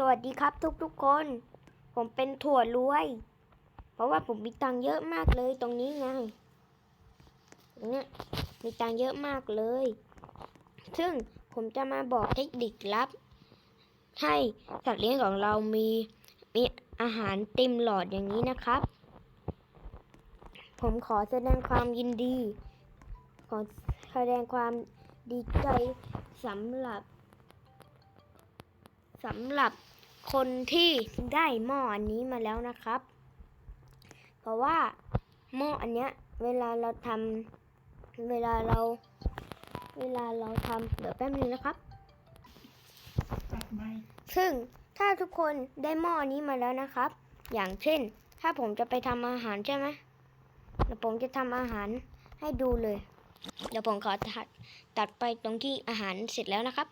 สวัสดีครับทุกทุกๆคน ผมเป็นถั่วรวย เพราะว่าผมมีตังเยอะมากเลยตรงนี้ไงตรงเนี้ยมีตังเยอะมากเลย ซึ่งผมจะมาบอกเทคนิคลับ ให้สัตว์เลี้ยงของเรามีมีอาหารเต็มหลอดอย่างนี้นะครับ ผมขอแสดงความยินดี ขอแสดงความดีใจสำหรับ สำหรับคนที่ได้หม้ออันนี้มาแล้วนะครับ เพราะว่าหม้ออันเนี้ยเวลาเราทำเวลาเรา เวลาเราทำเดี๋ยวแป๊บนึงนะครับจัดไปซึ่งถ้าทุกคนได้หม้อนี้มาแล้วนะครับ อย่างเช่น ถ้าผมจะไปทำอาหารใช่ไหมเดี๋ยวผมจะทำอาหารให้ดูเลย เดี๋ยวผมขอตัดตัดไปตรงที่อาหารเสร็จแล้วนะครับ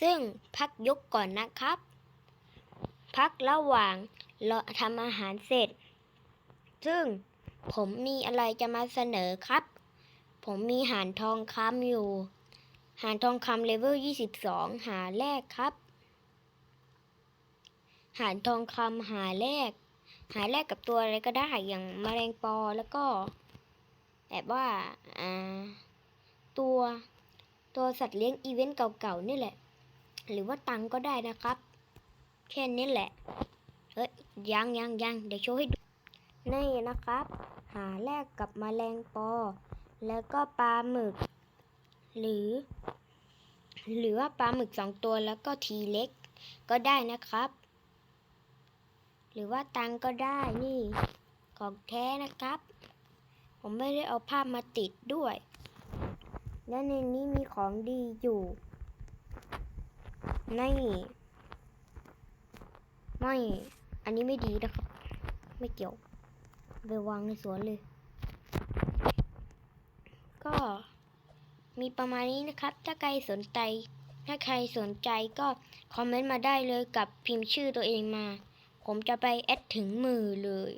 ซึ่งพักยกก่อนนะครับ พักระหว่างเราทำอาหารเสร็จ ซึ่งผมมีอะไรจะมาเสนอครับ ผมมีหานทองคำอยู่ หารทองคำเลเวล 22 หาแรกครับ หารทองคำหาแรก หาแรกกับตัวอะไรก็ได้อย่างมแมลงปอแล้วก็แบบว่า อ่า ตัว ตัวสัตว์เลี้ยงอีเวนต์เก่าๆนี่แหละ หรือว่าตังก็ได้นะครับ แค่นี้แหละ เฮ้ยยังยังยังเดี๋ยวโชว์ให้ดู นี่นะครับ หาแรกกับแมลงปอ แล้วก็ปลาหมึก หรือ หรือว่าปลาหมึกสองตัวแล้วก็ทีเล็กก็ได้นะครับ หรือว่าตังก็ได้นี่ของแท้นะครับ ผมไม่ได้เอาภาพมาติดด้วย และในนี้มีของดีอยู่ นี่ไม่ อันนี้ไม่ดีนะครับ ไม่เกี่ยว ไปวางในสวนเลย ก็มีประมาณนี้นะครับ ถ้าใครสนใจ ถ้าใครสนใจก็คอมเมนต์มาได้เลยกับพิมพ์ชื่อตัวเองมา ผมจะไปแอดถึงมือเลย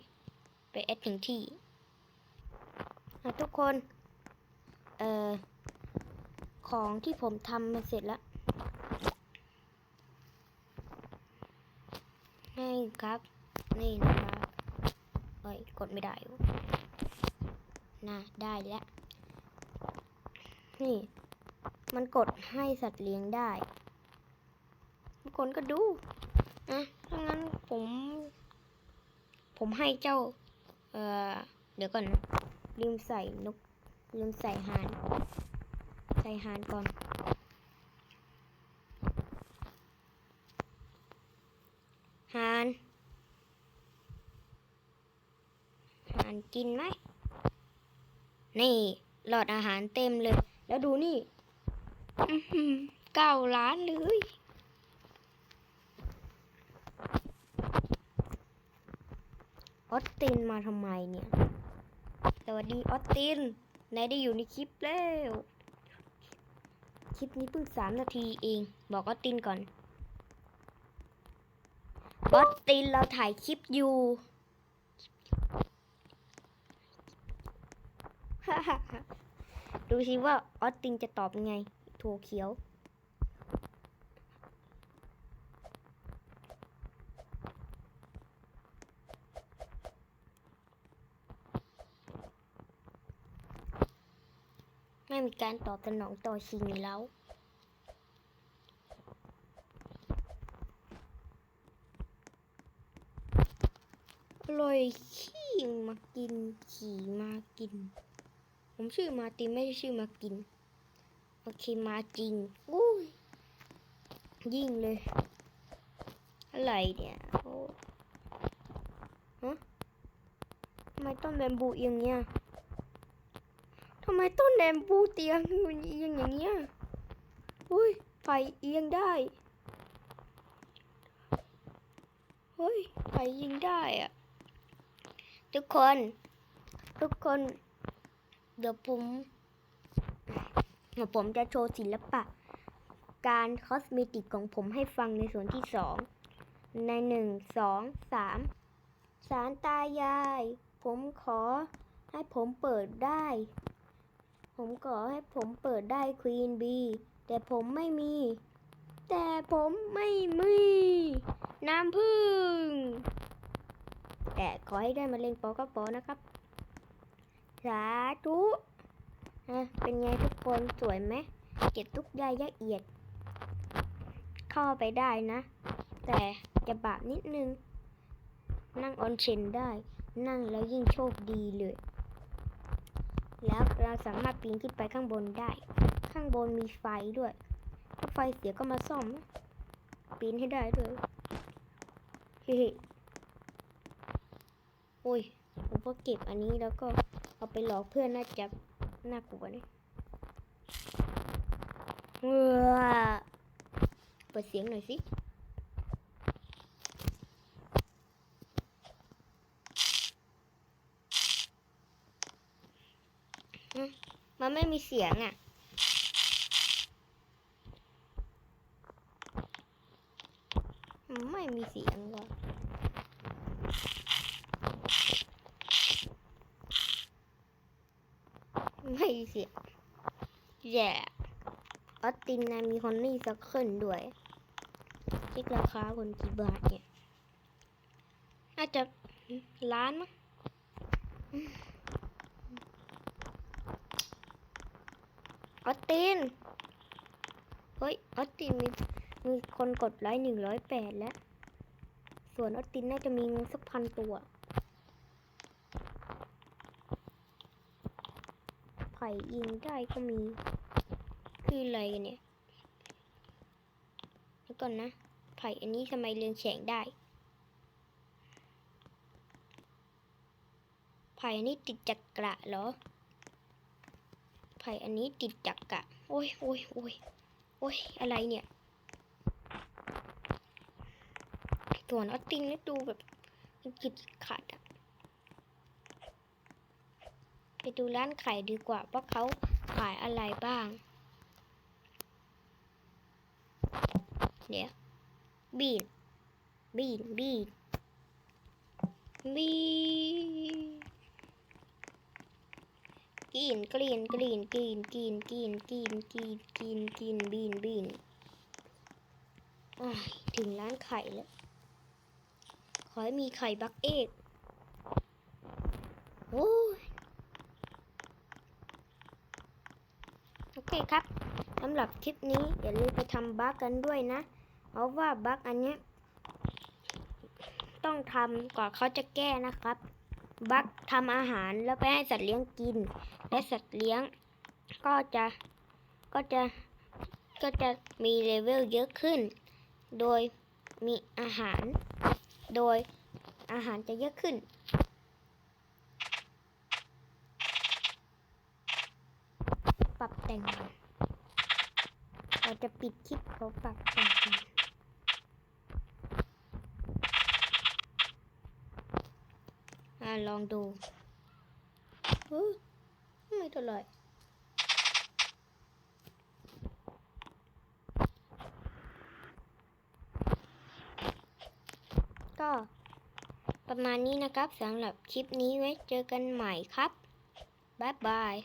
ไปแอดถึงที่ทุกคน เอ่อ ของที่ผมทำมาเสร็จแล้ว ครับ นี่นะครับเอ้ยกดไม่ได้น่ะได้แล้วนี่ มันกดให้สัตว์เลี้ยงได้ทุกคนก็ดูนะถ้างั้นผม ผมให้เจ้า เอ่อ เดี๋ยวก่อนนะลืมใส่นกลืมใส่หาน ใส่หานก่อน หาน หาน กินไหม นี่หลอดอาหารเต็มเลย แล้วดูนี่เก้าล้านเลย ออสตินมาทำไมเนี่ย สวัสดีออสตินนายได้อยู่ในคลิปแล้ว คลิปนี้เพิ่งสามนาทีเอง บอกออสตินก่อนออสตินเราถ่ายคลิปอยู่ ดูสิว่าออสตินจะตอบยังไงถั่วเขียว ไม่มีการตอบสนองต่อสิ่งแล้วอร่อยขี้มากิน ขี่มากิน ผมชื่อมาตินไม่ได้ชื่อมากิน โอเคมาจริงอุ้ยยิ่งเลย อะไรเนี่ยโอ้ฮะทำไมต้นแบมบูเอียงเงี้ยทำไมต้นแบมบูเตียงมันเอียงอย่างเงี้ยอุ้ยไฟเอียงได้เฮ้ยไฟยิงได้อะทุกคน ทุกคน เดี๋ยวผมเดี๋ยวผมจะโชว์ศิลปะ การคอสเมติกของผมให้ฟังในส่วนที่สองในหนึ่งสองสามสารตายาย ผมขอให้ผมเปิดได้ ผมขอให้ผมเปิดได้ควีนบีแต่ผมไม่มี แต่ผมไม่มี น้ำพึ่ง แต่ขอให้ได้มาเล็งปอก็ปอนะครับ สาธุอะเป็นไงทุกคนสวยไหมเก็บทุกรายละเอียด เข้าไปได้นะ แต่จะบาปนิดนึง นั่งออนเชนได้ นั่งแล้วยิ่งโชคดีเลย แล้วเราสามารถปีนขึ้นไปข้างบนได้ ข้างบนมีไฟด้วย ถ้าไฟเสียก็มาซ่อม ปีนให้ได้ด้วยเฮ้ยโอ้ยผมก็เก็บอันนี้แล้วก็ เอาไปหลอกเพื่อนน่าจะน่ากลัวนี่เออเปิดเสียงหน่อยสิมมันไม่มีเสียงอะไม่มีเสียงว่ะ ไม่มี เสียแย่ออสตินนะมีฮอนนี่สักขึ้นด้วยเช็คราคาคนกี่บาทเนี่ย น่าจะล้านมั้งออสติน เฮ้ย ออสตินมีมีคนกดไลค์หนึ่งร้อยแปดแล้ว ส่วนออสตินน่าจะมีงูสักพันตัว ไผ่ยิงได้ก็มี คืออะไรกันเนี่ยแล้วก่อนนะ ไผ่อันนี้ทำไมเรืองแสงได้ ไผ่อันนี้ติดจักระเหรอ ไผ่อันนี้ติดจักระโอ้ยโอ้ยโอ้ยโอ้ยอะไรเนี่ยส่วนออสตินนี่ดูแบบจิตขัดอะ ไปดูร้านไข่ดีกว่าว่าเขาขายอะไรบ้าง เดี๋ยวบีนบีนบีนบีนกินกลีนกลีนกินกินกินกินกินกินกินบีนบีนถึงร้านไข่แล้ว ขอให้มีไข่บักเอกโอ้ย โอ เคครับสำหรับคลิปนี้อย่าลืมไปทำบั๊กกันด้วยนะ เพราะว่าบั๊กอันนี้ต้องทำกว่าเขาจะแก้นะครับ บั๊กทำอาหารแล้วไปให้สัตว์เลี้ยงกิน และสัตว์เลี้ยงก็จะก็จะก็จะมีเลเวลเยอะขึ้น โดยมีอาหาร โดยอาหารจะเยอะขึ้น ปรับแต่งเราจะปิดคลิปเขาปรับแต่งกันอ่าลองดูเฮ้ยไม่เท่าไหร่ก็ประมาณนี้นะครับสำหรับคลิปนี้ไว้เจอกันใหม่ครับ บ๊ายบาย